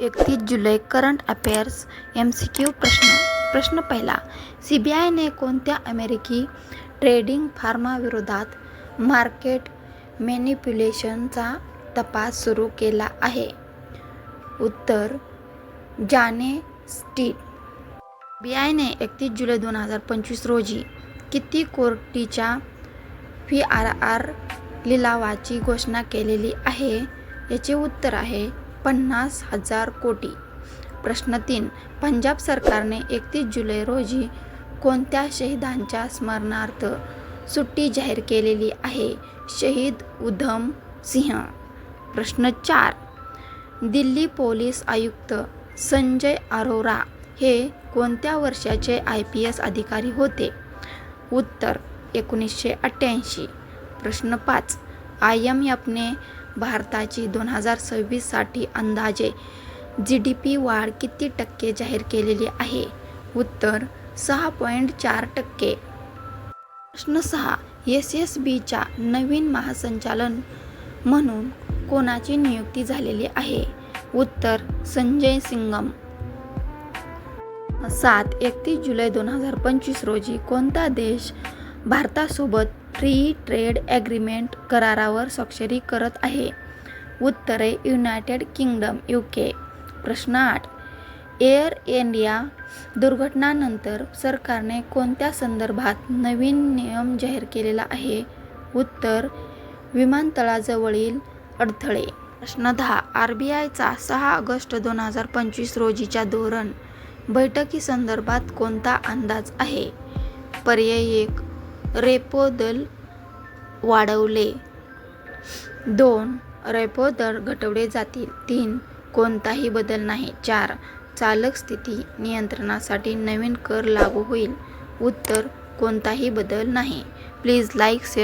एकतीस जुलै current affairs M C Q प्रश्न. प्रश्न पहिला सी बी आयने कोणत्या अमेरिकी ट्रेडिंग फार्माविरोधात मार्केट मॅनिप्युलेशनचा तपास सुरू केला आहे? उत्तर जाने स्टीट. बी आयने एकतीस जुलै दोन हजार पंचवीस रोजी किती कोटीच्या फी आर आर लिलावाची घोषणा केलेली आहे? याचे उत्तर आहे पन्नास हजार कोटी. प्रश्न तीन पंजाब सरकारने एकतीस जुलै रोजी कोणत्या शहीदांच्या स्मरणार्थ सुट्टी जाहीर केलेली आहे? शहीद उधम सिंह. प्रश्न चार दिल्ली पोलीस आयुक्त संजय अरोरा हे कोणत्या वर्षाचे आय पी एस अधिकारी होते? उत्तर एकोणीसशे अठ्ठ्याऐंशी. प्रश्न पाच आय एम एफने भारताची दोन हजार सव्वीससाठी अंदाजे जी डी पी वाढ किती टक्के जाहीर केलेली आहे? उत्तर सहा पॉईंट चार टक्के. प्रश्न सहा एस एस बीच्या नवीन महासंचालन म्हणून कोणाची नियुक्ती झालेली आहे? उत्तर संजय सिंगम. सात एकतीस जुलै दोन हजार पंचवीस रोजी कोणता देश भारतासोबत फ्री ट्रेड ॲग्रीमेंट करारावर स्वाक्षरी करत आहे. उत्तरे युनायटेड किंगडम यू के प्रश्न आठ. एअर इंडिया दुर्घटनानंतर सरकारने कोणत्या संदर्भात नवीन नियम जाहीर केलेला आहे? उत्तर विमानतळाजवळील अडथळे. प्रश्न दहा. आर बी आयचा सहा ऑगस्ट दोन हजार पंचवीस रोजीच्या धोरण बैठकीसंदर्भात कोणता अंदाज आहे? पर्याय एक. रेपो दर वाढवले. दोन रेपो दर घटवले जातील. तीन कोणताही बदल नाही. चार चालक स्थिती नियंत्रणासाठी नवीन कर लागू होईल. उत्तर कोणताही बदल नाही. Please like share